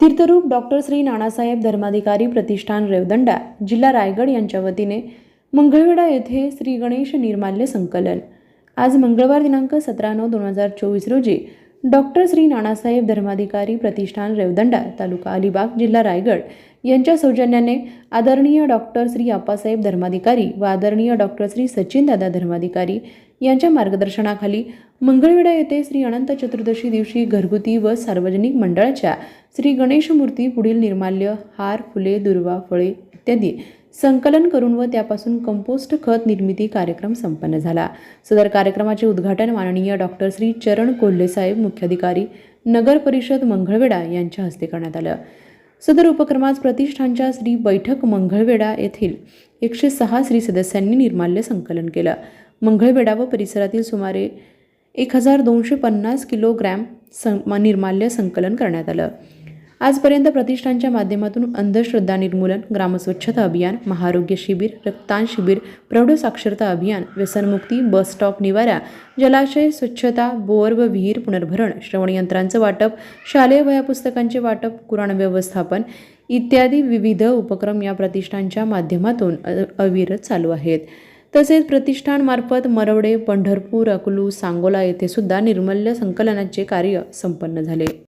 तीर्थरूप doctor Shri Nanasaheb Dharmadhikari Pratishthan Revdanda जिल्हा रायगड यांच्या वतीने मंगळवेढा येथे श्री गणेश निर्माल्य संकलन. आज मंगळवार दिनांक सतरा नऊ दोन हजार चोवीस रोजी डॉक्टर श्री नानासाहेब धर्माधिकारी प्रतिष्ठान रेवदंडा तालुका अलिबाग जिल्हा रायगड यांच्या सौजन्याने आदरणीय डॉक्टर श्री आप्पासाहेब धर्माधिकारी व आदरणीय डॉक्टर श्री सचिनदादा धर्माधिकारी यांच्या मार्गदर्शनाखाली मंगळवेढा येथे श्री अनंत चतुर्दशी दिवशी घरगुती व सार्वजनिक मंडळाच्या श्री गणेश मूर्ती पुढील निर्माल्य हार फुले दुर्वा फळे इत्यादी संकलन करून व त्यापासून कंपोस्ट खत निर्मिती कार्यक्रम संपन्न झाला. सदर कार्यक्रमाचे उद्घाटन माननीय डॉक्टर श्री चरण कोल्हेसाहेब मुख्याधिकारी नगर परिषद मंगळवेढा यांच्या हस्ते करण्यात आलं. सदर उपक्रमात प्रतिष्ठानच्या श्री बैठक मंगळवेढा येथील एकशे सहा श्री सदस्यांनी निर्माल्य संकलन केलं. मंगळवेढा व परिसरातील सुमारे एक हजार दोनशे पन्नास किलोग्रॅम सं निर्माल्य संकलन करण्यात आलं. आजपर्यंत प्रतिष्ठानच्या माध्यमातून अंधश्रद्धा निर्मूलन ग्रामस्वच्छता अभियान महाआरोग्य शिबिर रक्तदान शिबिर प्रौढ साक्षरता अभियान व्यसनमुक्ती बस स्टॉप निवारा जलाशय स्वच्छता बोअर व विहीर पुनर्भरण श्रवणयंत्रांचं वाटप शालेय वयापुस्तकांचे वाटप कुराण व्यवस्थापन इत्यादी विविध उपक्रम या प्रतिष्ठानच्या माध्यमातून अ- अविरत चालू आहेत. तसेच प्रतिष्ठानमार्फत मरवडे पंढरपूर अकलू सांगोला येथे सुद्धा निर्मल्य संकलनाचे कार्य संपन्न झाले.